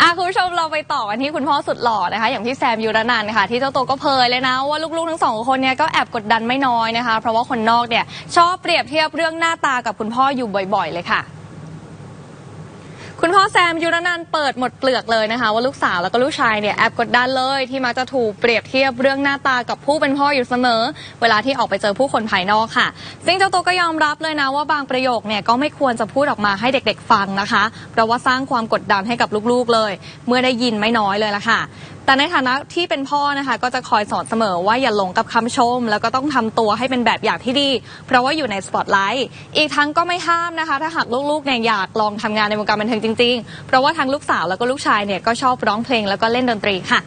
อะคุณผู้ชมเราไปต่อกันที่คุณพ่อสุดหล่อนะคะ อย่างพี่แซมยูรนันท์ค่ะ ที่เจ้าตัวก็เผยเลยนะว่าลูกๆทั้งสองคนเนี่ยก็แอบกดดันไม่น้อยนะคะ เพราะว่าคนนอกเนี่ยชอบเปรียบเทียบเรื่องหน้าตากับคุณพ่ออยู่บ่อย ๆ เลยค่ะ คุณพ่อแซมยูรนันท์เปิดหมดเปลือกเลยนะคะ ว่าลูกสาวแล้วก็ลูกชายเนี่ยแอบกดดันเลยที่มักจะถูกเปรียบเทียบเรื่องหน้าตากับผู้เป็นพ่ออยู่เสมอ เวลาที่ออกไปเจอผู้คนภายนอกค่ะ ซึ่งเจ้าตัวก็ยอมรับเลยนะว่าบางประโยคเนี่ยก็ไม่ควรจะพูดออกมาให้เด็กๆฟังนะคะเพราะว่าสร้างความกดดันให้กับลูกๆเลย เมื่อได้ยินไม่น้อยเลยละค่ะแต่ในฐานะที่เป็นพ่อนะคะก็จะคอยสอนเสมอว่าอย่าหลงกับคำชม แล้วก็ต้องทำตัวให้เป็นแบบอย่างที่ดี เพราะว่าอยู่ในสปอตไลท์อีกทั้งก็ไม่ห้ามนะคะ ถ้าหากลูกๆเนี่ยอยากลองทำงานในวงการบันเทิงจริงๆ เพราะว่าทั้งลูกสาวแล้วก็ลูกชายเนี่ยก็ชอบร้องเพลงแล้วก็เล่นดนตรีค่ะ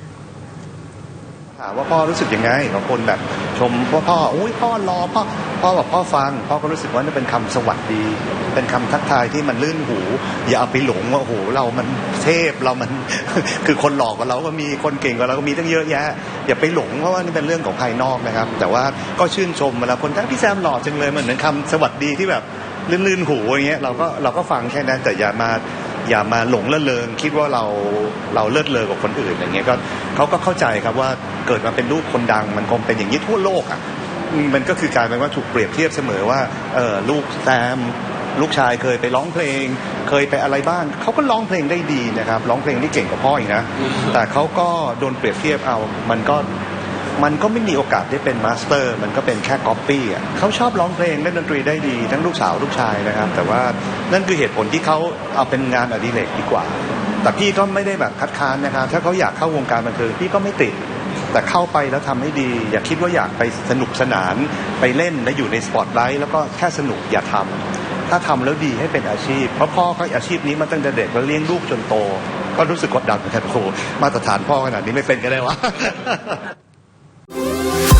ถามว่าพ่อรู้สึกยังไงของคนแบบ ชมว่าพ่ออุ้ยพ่อรอพ่อพ่อบอกพ่อฟัง พ่อก็รู้สึกว่านี่เป็นคำสวัสดี เป็นคำทักทายที่มันลื่นหู อย่าเอาไปหลงว่าโอ้โหเรามันเทพเรามันคือคนหลอกกว่าเราก็มีคนเก่งกว่าเราก็มีตั้งเยอะแยะ อย่าไปหลงเพราะว่านี่เป็นเรื่องของภายนอกนะครับ แต่ว่าก็ชื่นชมเวลาคนทักพี่แซมหล่อจังเลยเหมือนคำสวัสดีที่แบบลื่นๆหูอย่างเงี้ยเราก็เราก็ฟังแค่นั้นแต่อย่ามา อย่ามาหลงละเลงคิดว่าเราเราเลิศเลอกว่าคนอื่นอย่างเงี้ยก็เขาก็เข้าใจครับว่าเกิดมาเป็นลูกคนดัง มันคงเป็นอย่างนี้ทั่วโลกอะมันก็คือกลายเป็นว่าถูกเปรียบเทียบเสมอว่าเออลูกแซมลูกชายเคยไปร้องเพลง เคยไปอะไรบ้างเขาก็ร้องเพลงได้ดีนะครับ ร้องเพลงได้เก่งกว่าพ่ออีกนะแต่เขาก็โดนเปรียบเทียบเอา มันก็ มันก็ไม่มีโอกาสได้เป็นมาสเตอร์ มันก็เป็นแค่ก๊อปปี้อะเขาชอบร้องเพลงเล่นดนตรีได้ดี ทั้งลูกสาวลูกชายนะครับ แต่ว่านั่นคือเหตุผลที่เขาเอาเป็นงานอดิเรกดีกว่า แต่พี่ก็ไม่ได้แบบคัดค้านนะครับ ถ้าเขาอยากเข้าวงการบันเทิงพี่ก็ไม่ติด แต่เข้าไปแล้วทำให้ดี อย่าคิดว่าอยากไปสนุกสนานไปเล่นและอยู่ในสปอตไลท์แล้วก็แค่สนุกอย่าทำถ้าทำแล้วดีให้เป็นอาชีพ เพราะพ่อเขาอาชีพนี้มาตั้งแต่เด็กแล้วเลี้ยงลูกจนโต ก็รู้สึกกดดันเหมือนกันโอ้มาตรฐานพ่อขนาดนี้ไม่เป็นก็ได้วะ Música